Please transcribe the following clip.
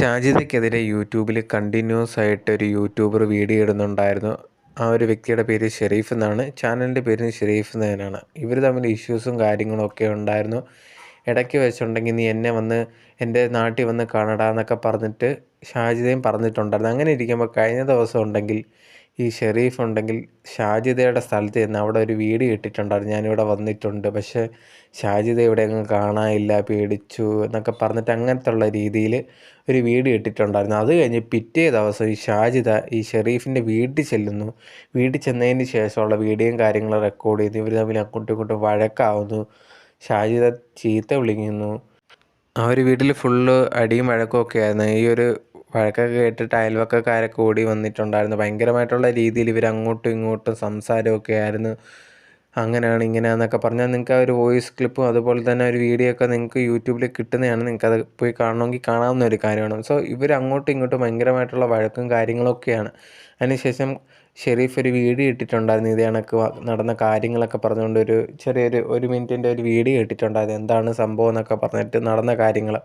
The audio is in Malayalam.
ഷാജിദയ്ക്കെതിരെ യൂട്യൂബിൽ കണ്ടിന്യൂസ് ആയിട്ട് ഒരു യൂട്യൂബർ വീഡിയോ ഇടുന്നുണ്ടായിരുന്നു. ആ ഒരു വ്യക്തിയുടെ പേര് ഷെരീഫ് എന്നാണ്. ചാനലിന്റെ പേര് ഷെരീഫ് എന്നതിനാണ് ഇവർ തമ്മിൽ ഇഷ്യൂസും കാര്യങ്ങളും ഒക്കെ ഉണ്ടായിരുന്നു. ഇടയ്ക്ക് വെച്ചുണ്ടെങ്കിൽ നീ എന്നെ വന്ന് എന്റെ നാട്ടിൽ വന്ന് കാണടാ എന്നൊക്കെ പറഞ്ഞിട്ട് ഷാജിദയും പറഞ്ഞിട്ടുണ്ടായിരുന്നു. അങ്ങനെ ഇരിക്കുമ്പോൾ കഴിഞ്ഞ ദിവസം ഉണ്ടെങ്കിൽ ഈ ഷെരീഫ് ഉണ്ടെങ്കിൽ ഷാജിദയുടെ സ്ഥലത്ത് ചെന്ന് അവിടെ ഒരു വീഡിയോ ഇട്ടിട്ടുണ്ടായിരുന്നു ഞാനിവിടെ വന്നിട്ടുണ്ട്. പക്ഷേ ഷാജിദ ഇവിടെ അങ്ങ് കാണാനില്ല പേടിച്ചു എന്നൊക്കെ പറഞ്ഞിട്ട് അങ്ങനത്തെ ഉള്ള രീതിയിൽ ഒരു വീഡിയോ ഇട്ടിട്ടുണ്ടായിരുന്നു അത് കഴിഞ്ഞ് പിറ്റേ ദിവസം ഈ ഷാജിദ ഈ ഷെരീഫിന്റെ വീട്ടിൽ ചെല്ലുന്നു. വീട്ടിൽ ചെന്നതിന് ശേഷമുള്ള വീഡിയോയും കാര്യങ്ങളും റെക്കോർഡ് ചെയ്ത് ഇവർ തമ്മിൽ അങ്ങോട്ടും ഇങ്ങോട്ടും വഴക്കാവുന്നു. ഷാജിദ ചീത്ത വിളിക്കുന്നു. ആ ഒരു വീട്ടിൽ ഫുള്ള് അടിയും വഴക്കും ഒക്കെ ആയിരുന്നു. ഈ ഒരു വഴക്കൊക്കെ കേട്ടിട്ട് അയൽവക്കക്കാരൊക്കെ കൂടി വന്നിട്ടുണ്ടായിരുന്നു. ഭയങ്കരമായിട്ടുള്ള രീതിയിൽ ഇവർ അങ്ങോട്ടും ഇങ്ങോട്ടും സംസാരമൊക്കെ ആയിരുന്നു. അങ്ങനെയാണ് ഇങ്ങനെയാണെന്നൊക്കെ പറഞ്ഞാൽ നിങ്ങൾക്ക് ആ ഒരു വോയിസ് ക്ലിപ്പും അതുപോലെ തന്നെ ഒരു വീഡിയോ ഒക്കെ നിങ്ങൾക്ക് യൂട്യൂബിൽ കിട്ടുന്നതാണ്. നിങ്ങൾക്ക് അത് പോയി കാണണമെങ്കിൽ കാണാവുന്ന ഒരു കാര്യമാണ്. സോ ഇവർ അങ്ങോട്ടും ഇങ്ങോട്ടും ഭയങ്കരമായിട്ടുള്ള വഴക്കും കാര്യങ്ങളൊക്കെയാണ്. അതിനുശേഷം ഷെരീഫ് ഒരു വീഡിയോ ഇട്ടിട്ടുണ്ടായിരുന്നു. ഇതേ കണക്ക് നടന്ന കാര്യങ്ങളൊക്കെ പറഞ്ഞുകൊണ്ട് ഒരു ചെറിയൊരു ഒരു മിനിറ്റിന്റെ ഒരു വീഡിയോ ഇട്ടിട്ടുണ്ടായിരുന്നു. എന്താണ് സംഭവം എന്നൊക്കെ പറഞ്ഞിട്ട് നടന്ന കാര്യങ്ങൾ